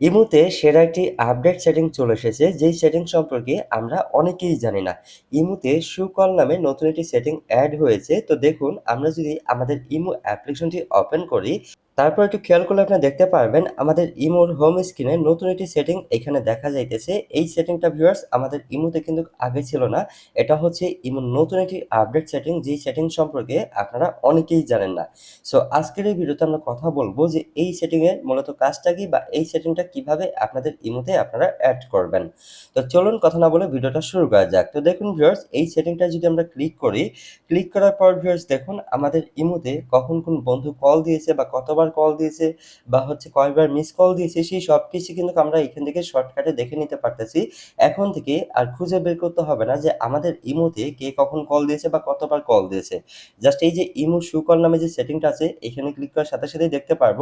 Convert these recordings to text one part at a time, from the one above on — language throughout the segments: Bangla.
ইমোতে সেরা একটি আপডেট সেটিং চলে এসেছে, যেই সেটিং সম্পর্কে আমরা অনেকেই জানি না। ইমুতে সুকল নামে নতুন একটি সেটিং অ্যাড হয়েছে, তো দেখুন আমরা যদি আমাদের ইমু অ্যাপ্লিকেশনটি ওপেন করি তারপর একটু খেয়াল করলে আপনি দেখতে পারবেন, আমাদের ইমোর হোম স্ক্রিনে নতুন একটি সেটিং এখানে দেখা যাইতেছে। এই সেটিংটা ভিউয়ার্স আমাদের ইমোতে কিন্তু আগে ছিল না। এটা হচ্ছে ইমোর নতুন একটি আপডেট সেটিং যেই সেটিং সম্পর্কে আপনারা অনেকেই জানেন না। সো আজকের এই ভিডিওতে আমরা কথা বলব যে এই সেটিংয়ের মূলত কাজটা কি বা এই সেটিংটা কীভাবে আপনাদের ইমোতে আপনারা অ্যাড করবেন। তো চলুন কথা না বলে ভিডিওটা শুরু করা যাক। তো দেখুন ভিউয়ার্স এই সেটিংটা যদি আমরা ক্লিক করি ক্লিক করার পর ভিউয়ার্স দেখুন, আমাদের ইমোতে কখন কোন বন্ধু কল দিয়েছে বা কতবার কল দিয়েছে বা হচ্ছে কয়বার মিস কল দিয়েছে, সেই সব কিছু কিন্তু আমরা এখান থেকে শর্টকাটে দেখে নিতে পারতেছি। এখন থেকে আর খুঁজে বের করতে হবে না যে আমাদের ইমোতে কে কখন কল দিয়েছে বা কতবার কল দিয়েছে। জাস্ট এই যে ইমো শু কল নামে যে সেটিংটা আছে, এখানে ক্লিক করার সাথে সাথেই দেখতে পারব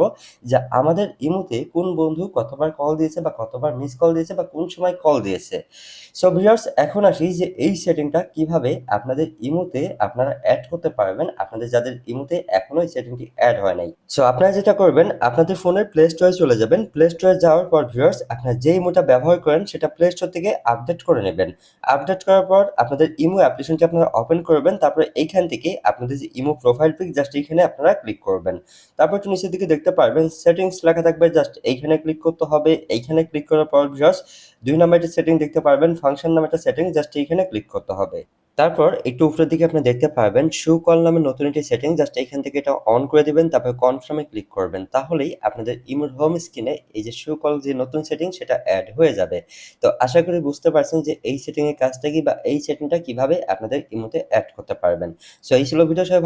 যে আমাদের ইমোতে কোন বন্ধু কতবার কল দিয়েছে বা কতবার মিস কল দিয়েছে বা কোন সময় কল দিয়েছে। সো ভিউয়ার্স এখন আসি যে এই সেটিংটা কীভাবে আপনাদের ইমোতে আপনারা অ্যাড করতে পারবেন, আপনাদের যাদের ইমোতে এখনও এই সেটিংটি অ্যাড হয় নাই। সো আপনারা যেটা করবেন, আপনাদের ফোনের প্লে স্টোরে চলে যাবেন। প্লে স্টোরে যাওয়ার পর ভিউয়ার্স আপনারা যে ইমোটা ব্যবহার করেন, সেটা প্লে স্টোর থেকে আপডেট করে নেবেন। আপডেট করার পর, আপনাদের ইমো অ্যাপ্লিকেশনটি আপনারা ওপেন করবেন। তারপর এইখান থেকে আপনাদের যে ইমো প্রোফাইল পিক জাস্ট এইখানে আপনারা ক্লিক করবেন। তারপর একটু নিচের দিকে দেখতে পারবেন সেটিংস লেখা থাকবে জাস্ট এইখানে ক্লিক করতে হবে। এইখানে ক্লিক করার পর ভিউয়ার্স দুই নাম্বার একটা সেটিং দেখতে পারবেন ফাংশন নামে একটা সেটিং জাস্ট এইখানে ক্লিক করতে হবে। তারপর একটু উপরের দিকে আপনি দেখতে পাবেন শু কল নামে নতুন একটি সেটিং জাস্ট এখান থেকে এটা অন করে দিবেন, তারপর কনফার্মে ক্লিক করবেন। তাহলেই আপনাদের ইমোর হোম স্ক্রিনে এই যে শু কল যে নতুন সেটিং সেটা অ্যাড হয়ে যাবে। তো আশা করি বুঝতে পারছেন যে এই সেটিং এর কাজটা কি বা এই সেটিংটা কীভাবে আপনাদের ইমোতে অ্যাড করতে পারবেন। সো এই ছিল ভিডিও সবাই ভালো